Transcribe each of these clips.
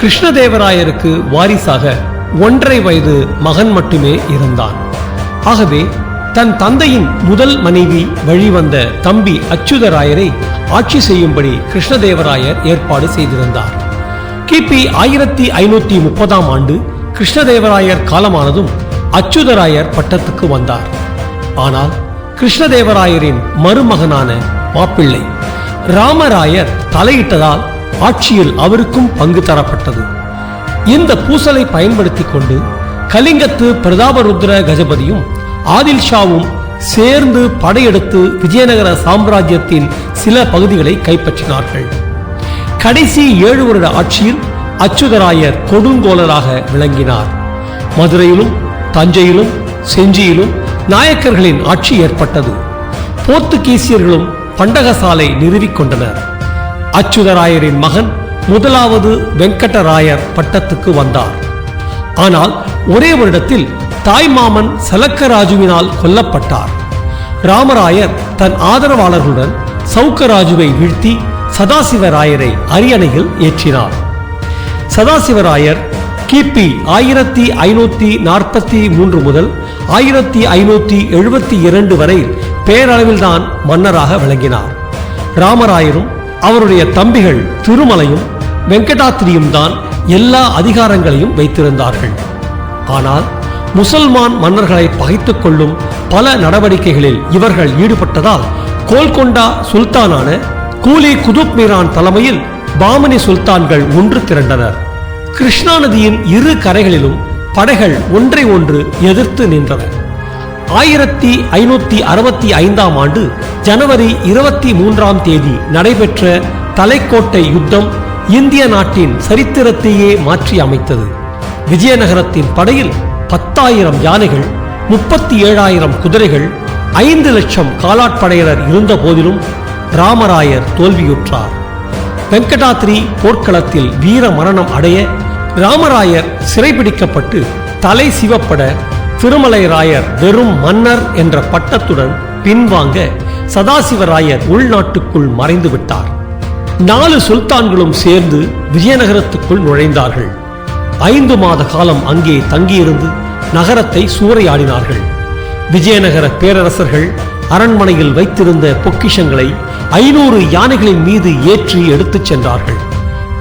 கிருஷ்ணதேவராயருக்கு வாரிசாக ஒன்றரை வயது மகன் மட்டுமே இருந்தான். ஆகவே தன் தந்தையின் முதல் மனைவி வழிவந்த தம்பி அச்சுதராயரை ஆட்சி செய்யும்படி கிருஷ்ணதேவராயர் ஏற்பாடு செய்திருந்தார். கிபி ஆயிரத்தி ஐநூத்தி முப்பதாம் ஆண்டு கிருஷ்ணதேவராயர் காலமானதும் அச்சுதராயர் பட்டத்துக்கு வந்தார். ஆனால் கிருஷ்ணதேவராயரின் மருமகனான மாப்பிள்ளை ராமராயர் தலையிட்டதால் ஆட்சியில் அவருக்கும் பங்கு தரப்பட்டது. இந்த பூசலை பயன்படுத்திக் கொண்டு கலிங்கத்து பிரதாபருத்ர கஜபதியும் ஆதில் ஷாவும் சேர்ந்து படையெடுத்து விஜயநகர சாம்ராஜ்யத்தின் சில பகுதிகளை கைப்பற்றினார்கள். கடைசி ஏழு வருட ஆட்சியில் அச்சுதராயர் கொடுங்கோலராக விளங்கினார். மதுரையிலும் தஞ்சையிலும் செஞ்சியிலும் நாயக்கர்களின் ஆட்சி ஏற்பட்டது. போர்த்துகீசியர்களும் பண்டகசாலை நிறுவிக் கொண்டனர். அச்சுதராயரின் மகன் முதலாவது வெங்கடராயர் பட்டத்துக்கு வந்தார். ஆனால் ஒரே வருடத்தில் தாய் மாமன் சலக்கராஜுவினால் கொல்லப்பட்டார். ராமராயர் தன் ஆதரவாளர்களுடன் சவுக்கராஜுவை வீழ்த்தி சதாசிவராயரை அரியணையில் ஏற்றினார். சதாசிவராயர் கிபி ஆயிரத்தி ஐநூத்தி நாற்பத்தி மூன்று முதல் ஆயிரத்தி ஐநூத்தி எழுபத்தி இரண்டு வரை பேரளவில்தான் மன்னராக விளங்கினார். ராமராயரும் அவருடைய தம்பிகள் திருமலையும் வெங்கடாத்திரியும் தான் எல்லா அதிகாரங்களையும் வைத்திருந்தார்கள். ஆனால் முசல்மான் மன்னர்களை பகைத்துக் கொள்ளும் பல நடவடிக்கைகளில் இவர்கள் ஈடுபட்டதால் கோல்கொண்டா சுல்தானான கூலி குதுப் மீரான் தலைமையில் பாமனி சுல்தான்கள் ஒன்று திரண்டனர். கிருஷ்ணா நதியின் இரு கரைகளிலும் படைகள் ஒன்றை ஒன்று எதிர்த்து நின்றன. ஆயிரத்தி ஐநூத்தி அறுபத்தி ஐந்தாம் ஆண்டு ஜனவரி இருபத்தி மூன்றாம் தேதி நடைபெற்ற தலைக்கோட்டை யுத்தம் இந்திய நாட்டின் சரித்திரத்தையே மாற்றி அமைத்தது. விஜயநகரத்தின் படையில் பத்தாயிரம் யானைகள் முப்பத்தி ஏழாயிரம் குதிரைகள் ஐந்து லட்சம் காலாட்படையினர் இருந்த போதிலும் ராமராயர் தோல்வியுற்றார். வெங்கடாத்ரி போர்க்களத்தில் வீர மரணம் அடைய ராமராயர் சிறைபிடிக்கப்பட்டு தலை சிவப்பட திருமலைராயர் வெறும் மன்னர் என்ற பட்டத்துடன் பின்வாங்க சதாசிவராயர் உள்நாட்டுக்குள் மறைந்து விட்டார். நாலு சுல்தான்களும் சேர்ந்து விஜயநகரத்துக்குள் நுழைந்தார்கள். ஐந்து மாத காலம் அங்கே தங்கியிருந்து நகரத்தை சூறையாடினார்கள். விஜயநகர பேரரசர்கள் அரண்மனையில் வைத்திருந்த பொக்கிஷங்களை ஐநூறு யானைகளின் மீது ஏற்றி எடுத்துச் சென்றார்கள்.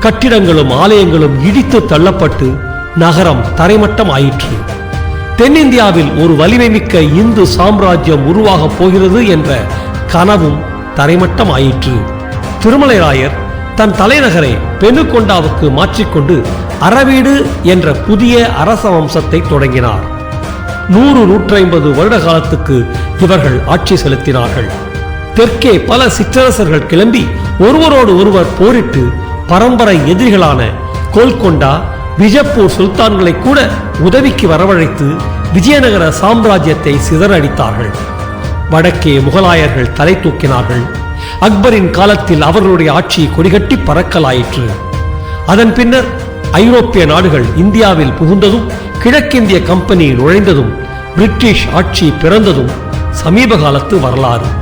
கட்டிடங்களும் ஆலயங்களும் இடித்து தள்ளப்பட்டு நகரம் தரைமட்டம் ஆயிற்று தென்னிந்தியாவில் ஒரு வலிமை மிக்க இந்து சாம்ராஜ்யம் உருவாகப் போகிறது என்ற கனவும் தரைமட்டம் ஆயிற்று திருமலைராயர் தன் தலைநகரை பெனுகொண்டாவுக்கு மாற்றிக்கொண்டு அறவீடு என்ற புதிய அரச வம்சத்தை தொடங்கினார். நூறு நூற்றைம்பது வருட காலத்துக்கு இவர்கள் ஆட்சி செலுத்தினார்கள். தெற்கே பல சிற்றரசர்கள் கிளம்பி ஒருவரோடு ஒருவர் போரிட்டு பரம்பரை எதிரிகளான கோல்கொண்டா விஜப்பூர் சுல்தான்களை கூட உதவிக்கு வரவழைத்து விஜயநகர சாம்ராஜ்யத்தை சிதறடித்தார்கள். வடக்கே முகலாயர்கள் தலை தூக்கினார்கள். அக்பரின் காலத்தில் அவர்களுடைய ஆட்சி கொடிகட்டி பறக்கலாயிற்று. அதன் பின்னர் ஐரோப்பிய நாடுகள் இந்தியாவில் புகுந்ததும் கிழக்கிந்திய கம்பெனி நுழைந்ததும் பிரிட்டிஷ் ஆட்சி பிறந்ததும் சமீப காலத்து வரலாறு.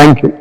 Thank you.